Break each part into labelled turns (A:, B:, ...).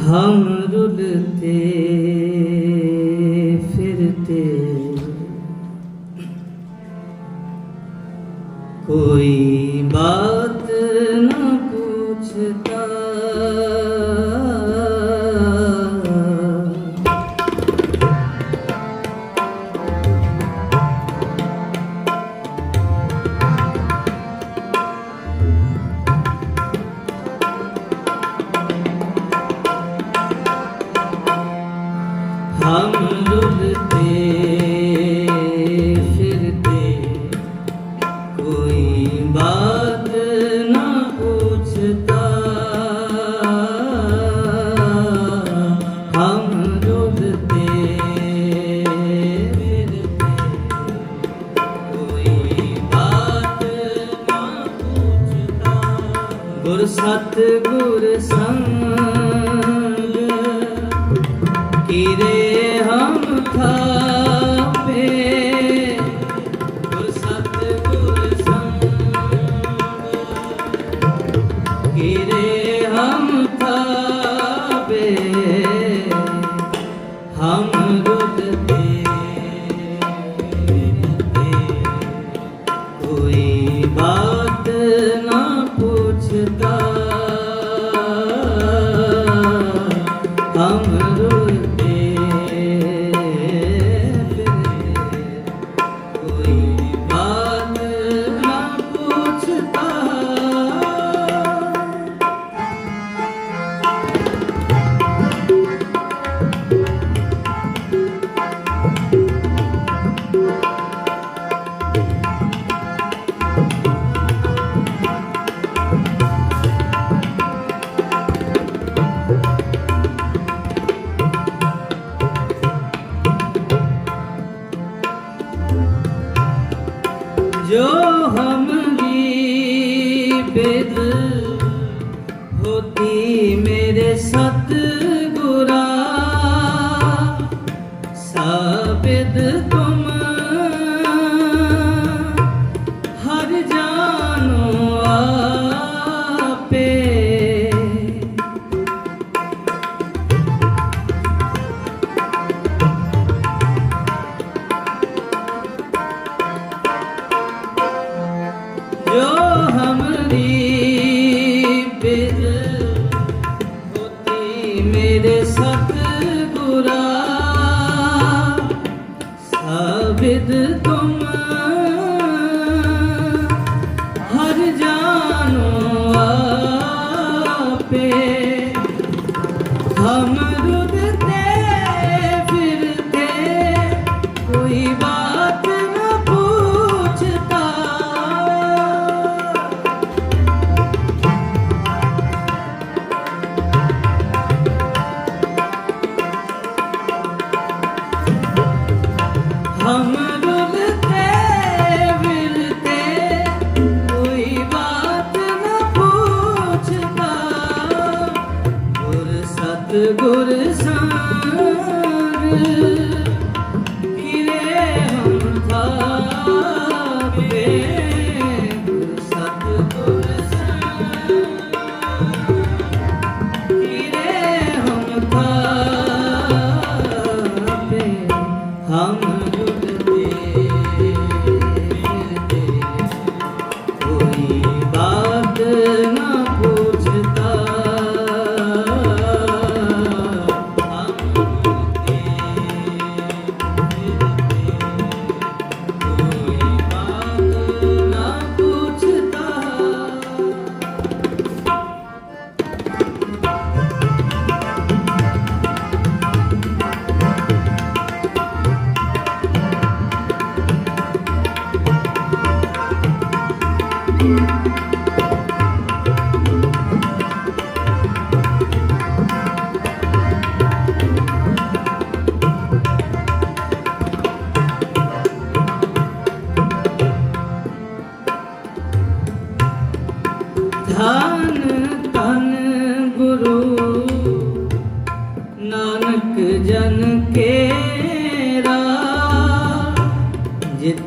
A: हम रुलते फिरते कोई बात Mire. जो हम बेद होती मेरे सतगुरा साबिद तुम हर जानो ਮੇਰੇ ਸਤ ਗੁਰਾ ਸਾਬਿਦ ਤੁਮ ਹਰ ਜਾਨੋ ਆਪੇ। ਹਮ ਰੁਦਤੇ ਫਿਰਤੇ ਕੋਈ ਬਾਤ the good is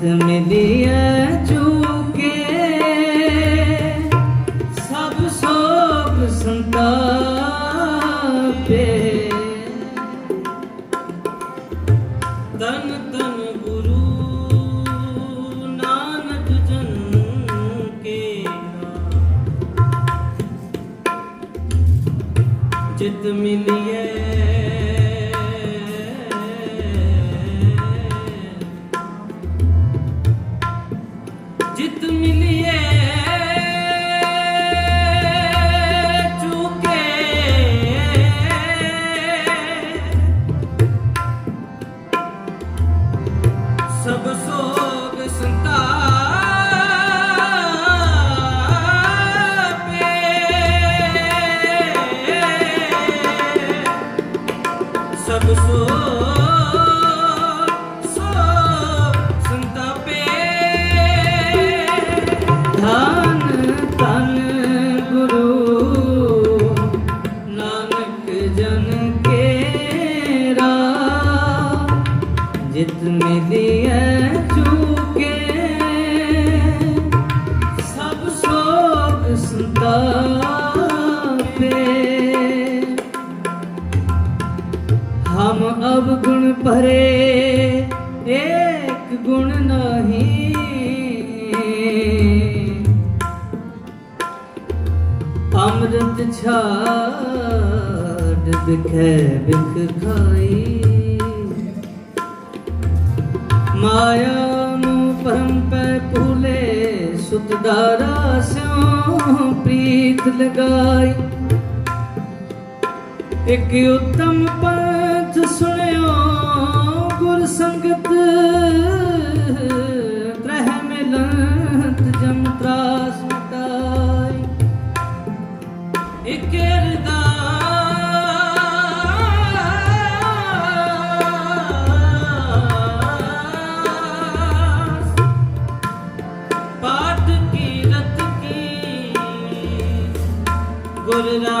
A: ਸਾਥ ਮਿਲਿਆ ਚੁਕੇ। ਸਭ ਸੋਭ ਸੰਤਾਪੇ। ਤਨ ਗੁਰੂ ਨਾਨਕ ਜਨ ਕੇ ਜਿਤ ਮਿਲਿਆ तापे हम अब गुण भरे एक गुण नहीं अमृत छाड़ बिखे बिख खाई माया ਨੂੰ ਪਰਮ ਪੈ ਭੂਲੇ ਸੁਤਦਾਰਾ ਸਿਉ ਪ੍ਰੀਤ ਲਗਾਈ। ਇੱਕ ਉਤਮ ਪੰਥ ਸੁਣਿਓ ਗੁਰ ਸੰਗਤ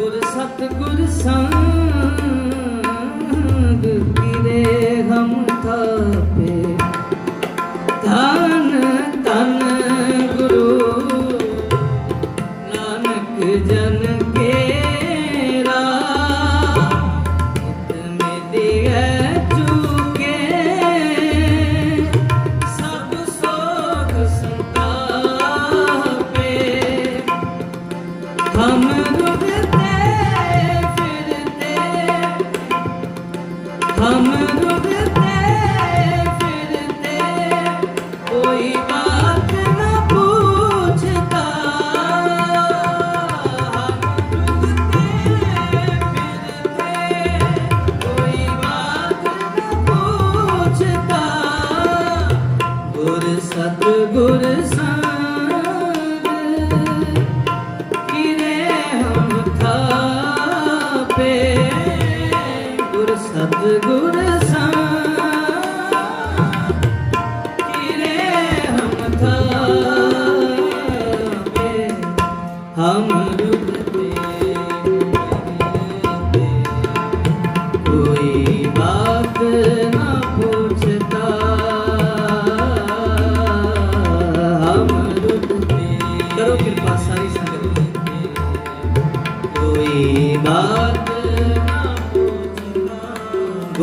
A: ਗੁਰ ਸਤ ਗੁਰ ਸੰਗ ਕਿਰੇ ਹਮ ਥਾਪੇ? ਧਾਨ the Sadhguru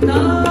A: та